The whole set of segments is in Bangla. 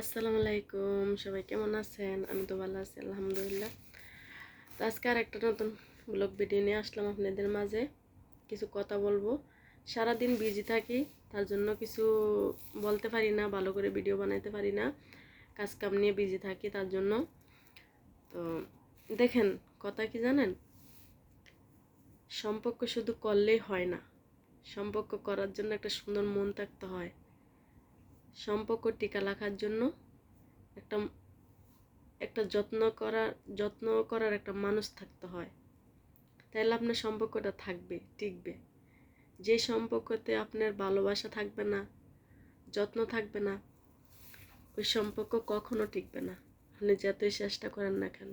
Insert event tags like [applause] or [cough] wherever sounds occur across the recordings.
আসসালামু আলাইকুম, সবাই কেমন আছেন? আমি তো ভালো আছি, আলহামদুলিল্লাহ। তো আজকে আর একটা নতুন ব্লগ ভিডিও নিয়ে আসলাম আপনাদের মাঝে। কিছু কথা বলব। সারাদিন বিজি থাকি, তার জন্য কিছু বলতে পারি না, ভালো করে ভিডিও বানাইতে পারি না। কাজ কাম নিয়ে বিজি থাকি তার জন্য। তো দেখেন, কথা কি জানেন? সম্পর্ক শুধু করলেই হয় না। সম্পর্ক করার জন্য একটা সুন্দর মন থাকতে হয়। সম্পর্ক টিকা রাখার জন্য একটা একটা যত্ন করার যত্ন করার একটা মানুষ থাকতে হয়। তাহলে আপনার সম্পর্কটা থাকবে, টিকবে। যে সম্পর্কতে আপনার ভালোবাসা থাকবে না, যত্ন থাকবে না, ওই সম্পর্ক কখনো টিকবে না। আপনি যতই চেষ্টা করেন না কেন।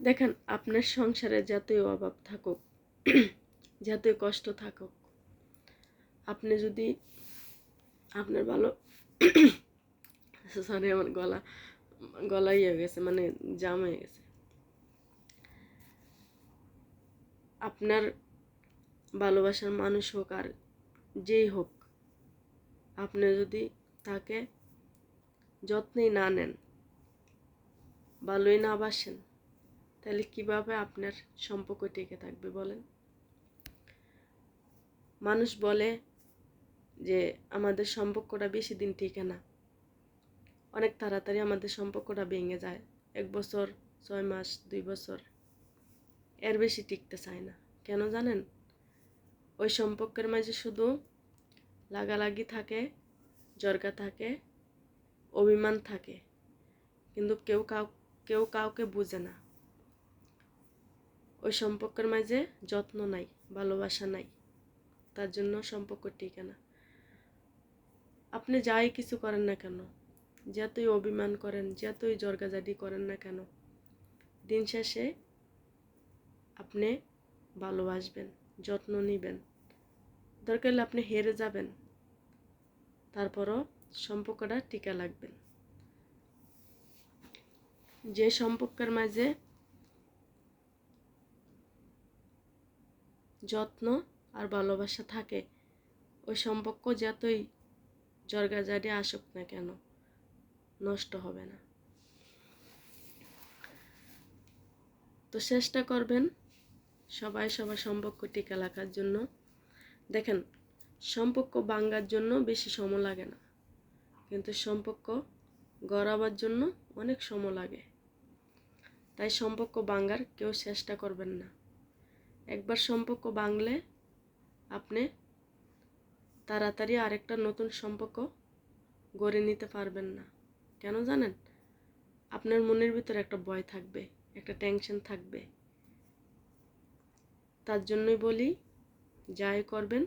দেখেন, আপনার সংসারে যতই অভাব থাকুক, [clears throat] যতই কষ্ট থাকুক, আপনি যদি আপনার ভালো। সরি আমার গলা গলা ইয়ে হয়ে গেছে মানে জাম হয়ে গেছে। আপনার ভালোবাসার মানুষ হোক আর যেই হোক, আপনি যদি তাকে যত্নেই না নেন, ভালোই না বাসেন, তাহলে কীভাবে আপনার সম্পর্ক টিকে থাকবে বলেন? মানুষ বলে যে আমাদের সম্পর্কটা বেশি দিন টিকে না। অনেক তাড়াতাড়ি আমাদের সম্পর্কটা ভেঙে যায়। এক বছর, ছয় মাস, দুই বছর। এর বেশি টিকতে চায় না। কেন জানেন? ওই সম্পর্কের মাঝে শুধু লাগালাগি থাকে, জর্গা থাকে, অভিমান থাকে। কিন্তু কেউ কাউ, কেউ কাউকে বুঝে না। ওই সম্পর্কের মাঝে যত্ন নাই, ভালোবাসা নাই। তার জন্য সম্পর্ক টিকে না। আপনি যাই কিছু করেন না কেন? যতই অভিমান করেন, যতই জর্গাজাডি করেন না কেন, দিন শেষে আপনি ভালোবাসবেন, যত্ন নেবেন। দরকার হলে আপনি হেরে যাবেন, তারপরও সম্পর্কটা টিকা লাগবেন যে সম্পর্কের মাঝে যত্ন আর ভালোবাসা থাকে, ওই সম্পর্ক যতই জর্গাজাডি আসুক না কেন, নষ্ট হবে না। তো চেষ্টা করবেন সবাই সবার সম্পর্ক টিকা রাখার জন্য। দেখেন, সম্পর্ক ভাঙ্গার জন্য বেশি সময় লাগে না। কিন্তু সম্পর্ক গড়াবার জন্য অনেক সময় লাগে। তাই সম্পর্ক ভাঙ্গার কেউ চেষ্টা করবেন না। একবার সম্পর্ক ভাঙলে আপনি তাড়াতাড়ি আরেকটা নতুন সম্পর্ক গড়ে নিতে পারবেন না। কেন জানেন? আপনার মনের ভিতরে একটা ভয় থাকবে, একটা টেনশন থাকবে। তার জন্যই বলি, যাই করবেন,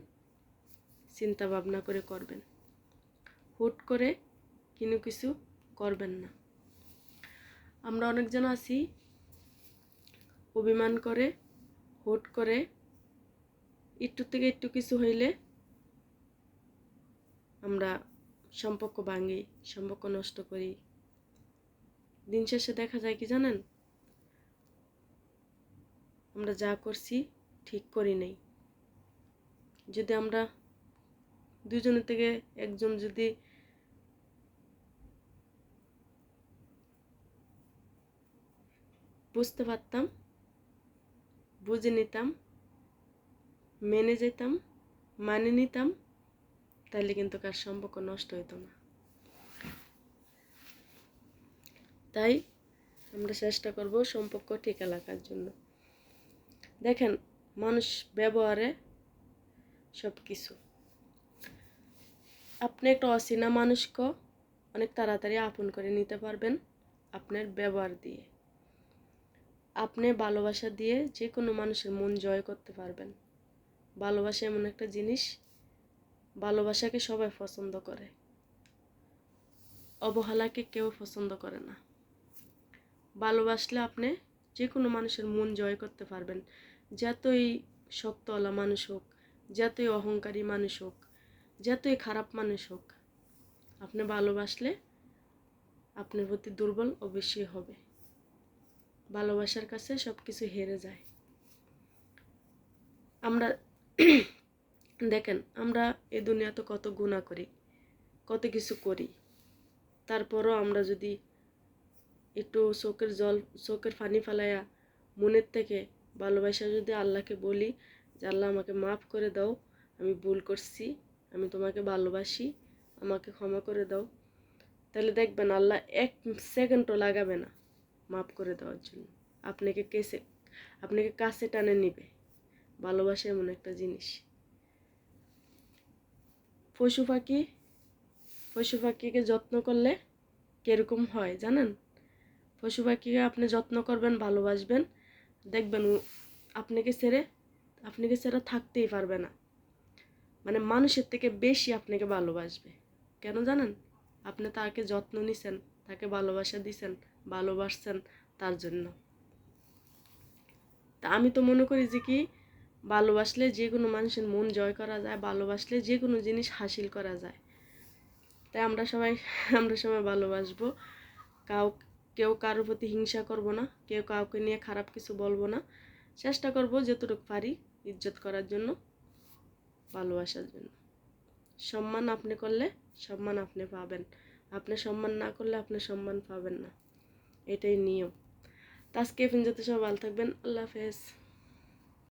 চিন্তা ভাবনা করে করবেন। হুট করে কিনু কিছু করবেন না। আমরা অনেকজন আছি, অভিমান করে, হুট করে, একটু থেকে একটু কিছু হইলে আমরা সম্পর্ক ভাঙি, সম্পর্ক নষ্ট করি। দিন শেষে দেখা যায় কি জানেন? আমরা যা করছি ঠিক করি নাই। যদি আমরা দুজনের থেকে একজন যদি বুঝতে পারতাম, বুঝে নিতাম, মেনে যেতাম মানে নিতাম তাহলে কিন্তু কার সম্পর্ক নষ্ট হতো না। তাই আমরা চেষ্টা করব সম্পর্ক টিকা রাখার জন্য। দেখেন, মানুষ ব্যবহারে সব কিছু আপনি একটা অচেনা মানুষকে অনেক তাড়াতাড়ি আপন করে নিতে পারবেন আপনার ব্যবহার দিয়ে। আপনি ভালোবাসা দিয়ে যে কোনো মানুষের মন জয় করতে পারবেন। ভালোবাসা এমন একটা জিনিস ভালোবাসাকে সবাই পছন্দ করে। অবহেলাকে কেউ পছন্দ করে না। ভালোবাসলে আপনি যে কোনো মানুষের মন জয় করতে পারবেন। যতই শক্তওয়ালা মানুষ হোক, যতই অহংকারী মানুষ হোক, যতই খারাপ মানুষ হোক, আপনি ভালোবাসলে আপনার প্রতি দুর্বল অবশ্যই হবে। ভালোবাসার কাছে সব কিছু হেরে যায়। আমরা দেখেন, আমরা এ দুনিয়াতে কত গুণা করি, কত কিছু করি। তারপরও আমরা যদি একটু চোখের জল, চোখের পানি ফালাইয়া মনের থেকে ভালোবাসা যদি আল্লাহকে বলি যে, আল্লাহ, আমাকে মাফ করে দাও, আমি ভুল করছি, আমি তোমাকে ভালোবাসি, আমাকে ক্ষমা করে দাও। তাহলে দেখবেন আল্লাহ এক সেকেন্ডও লাগাবে না মাফ করে দেওয়ার জন্য। আপনাকে কেসে, আপনাকে কাছে টানে নিবে। ভালোবাসা এমন একটা জিনিস। পশু পাখি, পশু পাখিকে যত্ন করলে কীরকম হয় জানেন? পশু পাখিকে আপনি যত্ন করবেন, ভালোবাসবেন। দেখবেন আপনাকে ছেড়ে আপনাকে ছেড়ে থাকতেই পারবে না। মানে মানুষের থেকে বেশি আপনাকে ভালোবাসবে। কেন জানেন? আপনি তাকে যত্ন নিছেন, তাকে ভালোবাসা দিছেন, ভালোবাসছেন তার জন্য। তা আমি তো মনে করি যে কি ভালোবাসলে যে কোনো মানুষের মন জয় করা যায়, ভালোবাসলে যে কোনো জিনিস হাসিল করা যায়। তাই আমরা সবাই আমরা সবাই ভালোবাসবো। কাউ, কেউ কারোর প্রতি হিংসা করব না, কেউ কাউকে নিয়ে খারাপ কিছু বলব না। চেষ্টা করব যতটুকু পারি ইজ্জত করার জন্য, ভালোবাসার জন্য। সম্মান আপনি করলে সম্মান আপনি পাবেন। আপনি সম্মান না করলে আপনি সম্মান পাবেন না। এটাই নিয়ম। তা আজকে এফিন যত সব ভালো থাকবেন। আল্লাহ হাফেজ।